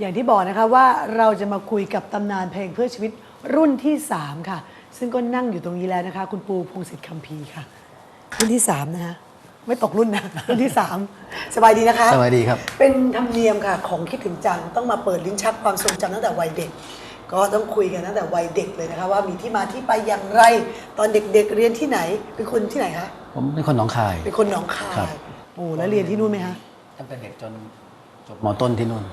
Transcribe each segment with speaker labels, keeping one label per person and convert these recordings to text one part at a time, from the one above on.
Speaker 1: อย่างที่บอกนะคะว่าเราจะมาคุยกับตำนานเพลงเพื่อชีวิตรุ่นที่ 3 ค่ะ ซึ่งก็นั่งอยู่ตรงนี้แล้วนะคะ คุณปูพงศิษฐ์คำพีร์ค่ะ รุ่นที่ 3 นะคะไม่ตกรุ่นนะ รุ่นที่ 3 สบายดีนะคะ
Speaker 2: สวัสดีครับ
Speaker 1: เป็นธรรมเนียมค่ะ ของคิดถึงจัง ต้องมาเปิดลิ้นชักความทรงจำตั้งแต่วัยเด็ก ก็ต้องคุยกันตั้งแต่วัยเด็กเลยนะคะว่ามีที่มาที่ไปอย่างไร ตอนเด็กๆเรียนที่ไหน เป็นคนที่ไหนคะ
Speaker 2: ผมเป็นคนหนองคาย
Speaker 1: เป็นคนหนองคา
Speaker 2: ครับ
Speaker 1: ยโอ้แล้วเรียนที่นู่นไหมคะ
Speaker 2: ตั้งแต่เด็กจนจบมต้นที่นู่น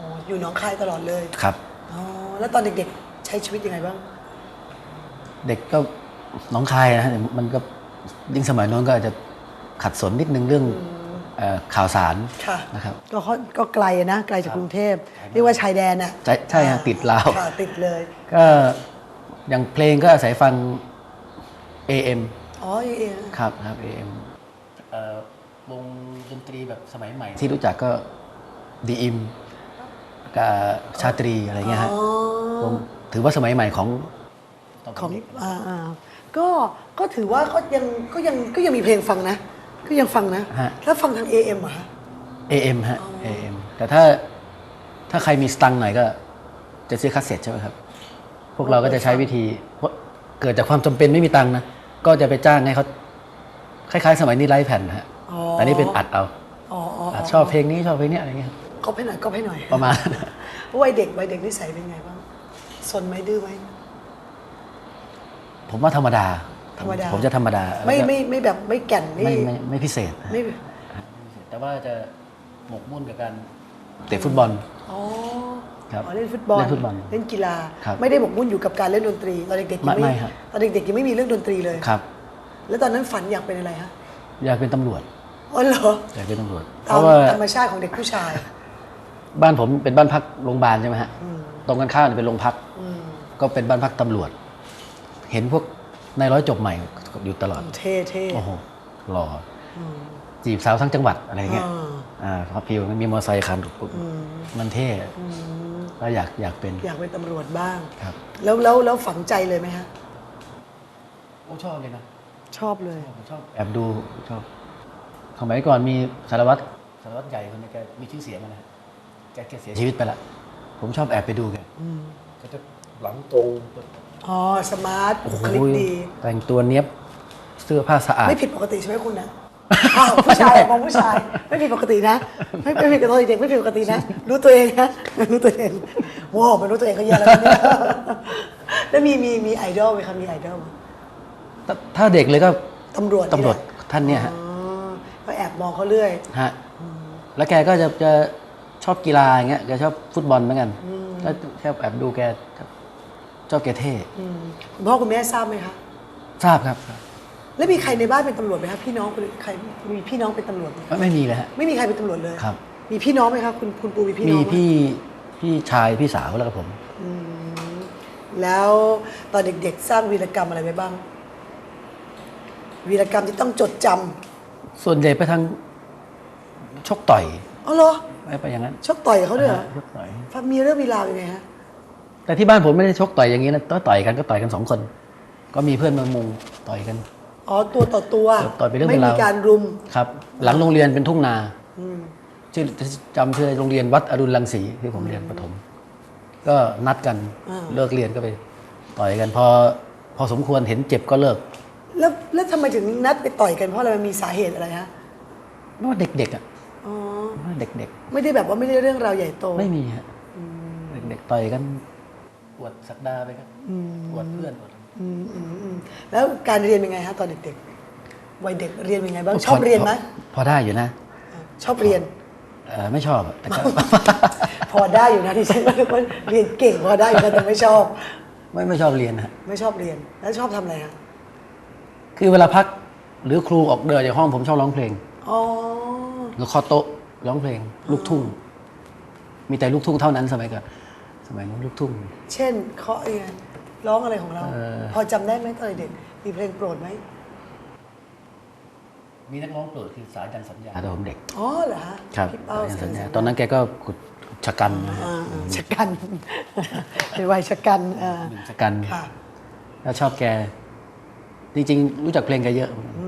Speaker 1: โอ้อยู่หนองคายตลอดเลย
Speaker 2: ครับ
Speaker 1: อ๋อแล้วตอนเด็กๆ ใช้ชีวิตยังไงบ้าง
Speaker 2: เด็กก็หนองคายนะฮะมันก็ยิ่งสมัยโน้นก็อาจจะขัดสนนิดนึงเรื่องเอ่อข่าวสาร
Speaker 1: ค่ะ
Speaker 2: นะครับ
Speaker 1: ก็ค่อนก็ไกลอะนะไกลจาก
Speaker 2: ครับ
Speaker 1: กรุงเทพเรียกว่าชายแดนน่ะ
Speaker 2: ใช่ใช่ฮะติดลาว
Speaker 1: ค่ะติดเลย
Speaker 2: ก็อย่างเพลงก็อาศัยฟัง AM
Speaker 1: อ๋อเอง
Speaker 2: ครับครับ AM เอ่อวงดนตรีแบบสมัยใหม่ ที่รู้จักก็ดีอิม กับชาตรีอะไรเงี้ยฮะ
Speaker 1: อ๋อ
Speaker 2: วงถือว่าสมัยใหม่ของ
Speaker 1: ของ
Speaker 2: เด็ก
Speaker 1: อ่าอ่าก็ก็ถือว่าก็ยังก็ยังก็ยังมีเพลงฟังนะ ก็ยังฟังนะ
Speaker 2: ฮะ
Speaker 1: แล้วฟังทาง AM เหรอคะ
Speaker 2: AM ฮะ AM แต่ถ้าถ้าใครมีสตังค์หน่อยก็จะซื้อคาสเซ็ตใช่ไหมครับ พวกเราก็จะใช้วิธีเพราะเกิดจากความจำเป็นไม่มีตังค์นะ ก็จะไปจ้างให้เขาคล้ายๆ สมัยนี้ไลฟ์แผ่นนะฮะ
Speaker 1: อ๋อ
Speaker 2: แต่นี่เป็นอัดเอา
Speaker 1: อ๋ออ๋อ
Speaker 2: อัดชอบเพลงนี้ชอบเพลงนี้อะไรเงี้ยครับ
Speaker 1: ก็ให้หน่อยก็ให้หน่อย
Speaker 2: ประมาณ
Speaker 1: วัยเด็กวัยเด็กนิสัยเป็นไงบ้างสนไหมดื้อไหม
Speaker 2: ผมว่าธรรมดา
Speaker 1: ธรรมดา
Speaker 2: ผมจะธรรมดา
Speaker 1: ไม่
Speaker 2: แล้วก็
Speaker 1: ไม่ไม่แบบไม่แก่นไม่
Speaker 2: ไม่ไม่ไม่พิเศษ
Speaker 1: ไม่
Speaker 2: แต่ว่าจะหมกมุ่นกับการเตะฟุตบอล
Speaker 1: อ๋อ
Speaker 2: ครับ
Speaker 1: อ๋อเล่นฟุตบอล
Speaker 2: เล่นฟุตบอล
Speaker 1: เล่นกีฬา
Speaker 2: ครับ
Speaker 1: ไม่ได้หมกมุ่นอยู่กับการเล่นดนตรีตอนเด็กๆยัง
Speaker 2: ไม่ไม่ครับ
Speaker 1: ตอนเด็กๆยังไม่มีเรื่องดนตรีเลย
Speaker 2: ครับ
Speaker 1: แล้วตอนนั้นฝันอยากเป็นอะไรฮะ
Speaker 2: อยากเป็นตำรวจ
Speaker 1: อ๋อเหรอ
Speaker 2: อยากเป็นตำรวจเพ
Speaker 1: ตาม
Speaker 2: ราะว่า
Speaker 1: ธรรมชาติของเด็กผู้ชาย
Speaker 2: บ้านผมเป็นบ้านพักโรงพยาบาลใช่ไหมฮะ
Speaker 1: อืม
Speaker 2: ตรงกันข้ามเป็นโรงพัก
Speaker 1: อืม
Speaker 2: ก็เป็นบ้านพักตำรวจ เห็นพวกนายร้อยจบใหม่อยู่ตลอด
Speaker 1: เท่เท่
Speaker 2: โอ้โหหล่อ
Speaker 1: อืม
Speaker 2: จีบสาวทั้งจังหวัดอะไรเงี้ย
Speaker 1: อ่า
Speaker 2: อ่าพอพิวมีมอเตอร์ไซค์คัน
Speaker 1: อืม
Speaker 2: มันเท่
Speaker 1: อืม
Speaker 2: แล้วอยากอยากเป็น
Speaker 1: อยากเป็นตำรวจบ้าง
Speaker 2: ครับ
Speaker 1: แล้วแล้วแล้วฝังใจเลยไหมฮะ
Speaker 2: โอ้ชอบเลยนะ
Speaker 1: ชอบเลย
Speaker 2: ผมชอบแอบดูชอบสมัยก่อนมีสารวัตรสารวัตรใหญ่คนนึงแกมีชื่อเสียงอะนะ แกแกเสียชีวิตไปละ ผมชอบแอบไปดูแก
Speaker 1: อืม
Speaker 2: แกจะหลังตรง
Speaker 1: อ๋อ สมาร์ท
Speaker 2: โอ้
Speaker 1: บุ
Speaker 2: โห
Speaker 1: คลิกดี
Speaker 2: แต่งตัวเนี้ยบเสื้อผ้าสะอาด
Speaker 1: ไม่ผิดปกติใช่ไหมคุณนะอ้าวผู้ชายอะมองผู้ชาย ไม่ผิดปกตินะ ไม่ไม่ผิดกับตัวเด็กไม่ผิดปกตินะ รู้ตัวเองนะ รู้ตัวเองว้าวมันรู้ตัวเองเขาแย่แล้วเนี่ยแล้วมีมีมีไอดอลไหมครับมีไอดอลไหม
Speaker 2: ถ้าถ้าเด็กเลยก็
Speaker 1: ตำรวจนี่
Speaker 2: ตำรวจ
Speaker 1: แหละ
Speaker 2: ท่านเนี่ยฮะ
Speaker 1: อ๋อก็แอบมองเขาเรื่อย
Speaker 2: ฮะแล้วแกก็จะจะ ชอบกีฬาอย่างเงี้ยแกชอบฟุตบอลเหมือนกันก็ชอบแอบดูแกชอบชอบแกเท่
Speaker 1: อืมคุณพ่อคุณแม่ทราบไหมคะ
Speaker 2: ทราบครับ
Speaker 1: แล้วมีใครในบ้านเป็นตำรวจไหมคะพี่น้องคนใครมีพี่น้องเป็นตำรวจไหม
Speaker 2: ไม่ไม่มีเลยฮะ
Speaker 1: ไม่มีใครเป็นตำรวจเลย
Speaker 2: ครับ
Speaker 1: มีพี่น้องไหมคะคุณคุณปูมีพี่น้
Speaker 2: มี
Speaker 1: องไหม
Speaker 2: พี่พี่ชายพี่สาวแล้วก็ผม
Speaker 1: อืมแล้วตอนเด็กๆ สร้างวีรกรรมอะไรไปบ้าง วีรกรรมที่ต้องจดจำ
Speaker 2: ส่วนใหญ่ไปทางชกต่อย
Speaker 1: อ๋อเหรอ
Speaker 2: ไปไปอย่างนั้น
Speaker 1: ชกต่อยเขาด้วยเหรอ
Speaker 2: ชกต่อย
Speaker 1: ฟังมีเรื่องมีราวยังไงฮะ
Speaker 2: แต่ที่บ้านผมไม่ได้ชกต่อยอย่างนี้นะต่อยต่อยกันก็ต่อยกันสองคน ก็มีเพื่อนมามุงต่อยกัน
Speaker 1: อ๋อตัวต่อตัว
Speaker 2: ต่อยไปเรื่อง
Speaker 1: ไม่
Speaker 2: เป็น
Speaker 1: มี
Speaker 2: ราว
Speaker 1: การรุม
Speaker 2: ครับ หลังโรงเรียนเป็นทุ่งนา
Speaker 1: อืม
Speaker 2: ชื่อจำชื่อโรงเรียนวัดอรุณรังสีที่ผมเรียนประถม ก็นัดกันเลิกเรียนก็ไป ต่อยกันพอพอสมควรเห็นเจ็บก็เลิก
Speaker 1: แล้วแล้วทำไมถึงนัดไปต่อยกันเพราะอะไรมันมีสาเหตุอะไรฮะ
Speaker 2: เพราะว่าเด็กๆอะ
Speaker 1: อ๋อ
Speaker 2: เพราะว่าเด็ก
Speaker 1: ไม่ได้แบบว่าไม่ได้เรื่องราวใหญ่โต
Speaker 2: ๆ ไม่มีฮะเด็กๆต่อยกันอวดสักดาไปครับอวดเพื่อนอวด
Speaker 1: อืมอืมอืมแล้วการเรียนเป็นไงฮะตอนเด็กๆวัยเด็กเรียนเป็นไงบ้างชอบเรียนไหม
Speaker 2: พพอได้อยู่นะ
Speaker 1: ชอบเรียน
Speaker 2: เอ่อไม่ชอบอะแต่ก็
Speaker 1: พอได้อยู่นะที่ฉันว่าเรียนเก่งพอได้อยู่นะแต่ไม่ชอบ
Speaker 2: ไม่ไม่ชอบเรียนนะฮะ
Speaker 1: ไม่ชอบเรียนแล้วชอบทำอะไรฮะ
Speaker 2: คือเวลาพักหรือครูออกเดินจากห้องผมชอบร้องเพลง
Speaker 1: อ๋อ
Speaker 2: หรือเคอโต๊ะร้องเพลง ลูกทุ่ง มีแต่ลูกทุ่งเท่านั้นสมัยก่อนสมัยนู้นลูกทุ่ง
Speaker 1: เช่นเคาะยังไงร้องอะไรของเรา
Speaker 2: เอ่อ
Speaker 1: พอจำได้ไหมตอนเด็กมีเพลงโปรดไหม
Speaker 2: มีนักร้องโปรดคือสายันสัญญาตอนผมเด็ก
Speaker 1: อ๋อเหรอฮะ
Speaker 2: ครับ
Speaker 1: พี่เป้า
Speaker 2: สายันสัญญา
Speaker 1: สัญญา
Speaker 2: ตอนนั้นแกก็ขุดชะกันนะฮะ
Speaker 1: อ่าอ่าชะกัน เป็นวัยชะกันเอ่า
Speaker 2: หนึ่งชะกัน
Speaker 1: ค่ะ
Speaker 2: แล้วชอบแก จริง ๆ รู้จักเพลงแกเยอะ
Speaker 1: อื